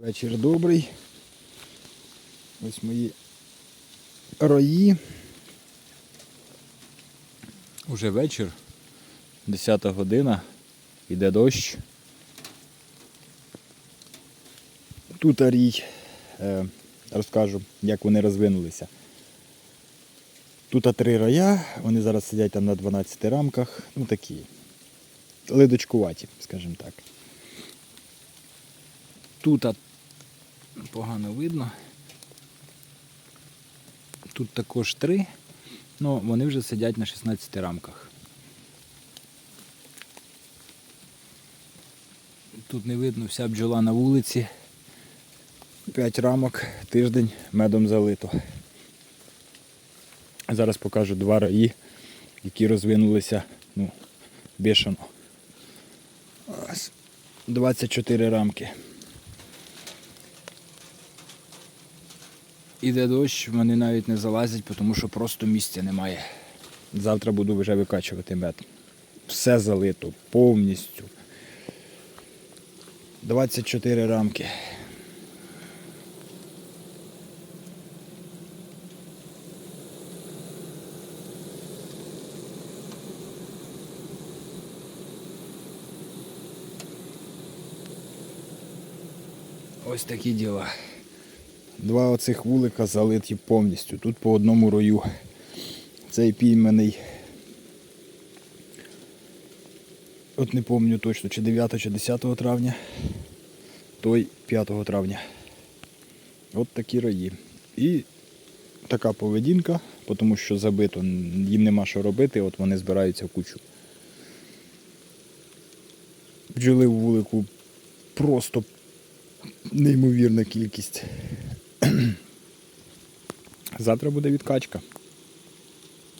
Вечір добрий. Ось мої рої. Уже вечір, 10 година, йде дощ. Тут рій. Е, розкажу, як вони розвинулися. Тут три роя, вони зараз сидять там на 12 рамках, ну такі ледочкуваті, скажімо так. Тут погано видно. Тут також три, але вони вже сидять на 16 рамках. Тут не видно вся бджола на вулиці. 5 рамок, тиждень медом залито. Зараз покажу два раї, які розвинулися ну, бешено. 24 рамки. Іде дощ, вони навіть не залазять, тому що просто місця немає. Завтра буду вже викачувати мед. Все залито повністю. 24 рамки. Ось такі діла. Два оцих вулика залиті повністю. Тут по одному рою. Цей пійманий. От не пам'ятаю точно, чи 9 чи 10 травня, той 5 травня. От такі рої. І така поведінка, тому що забито, їм нема що робити, от вони збираються в кучу. Бджоли в вулику просто неймовірна кількість. Завтра буде відкачка.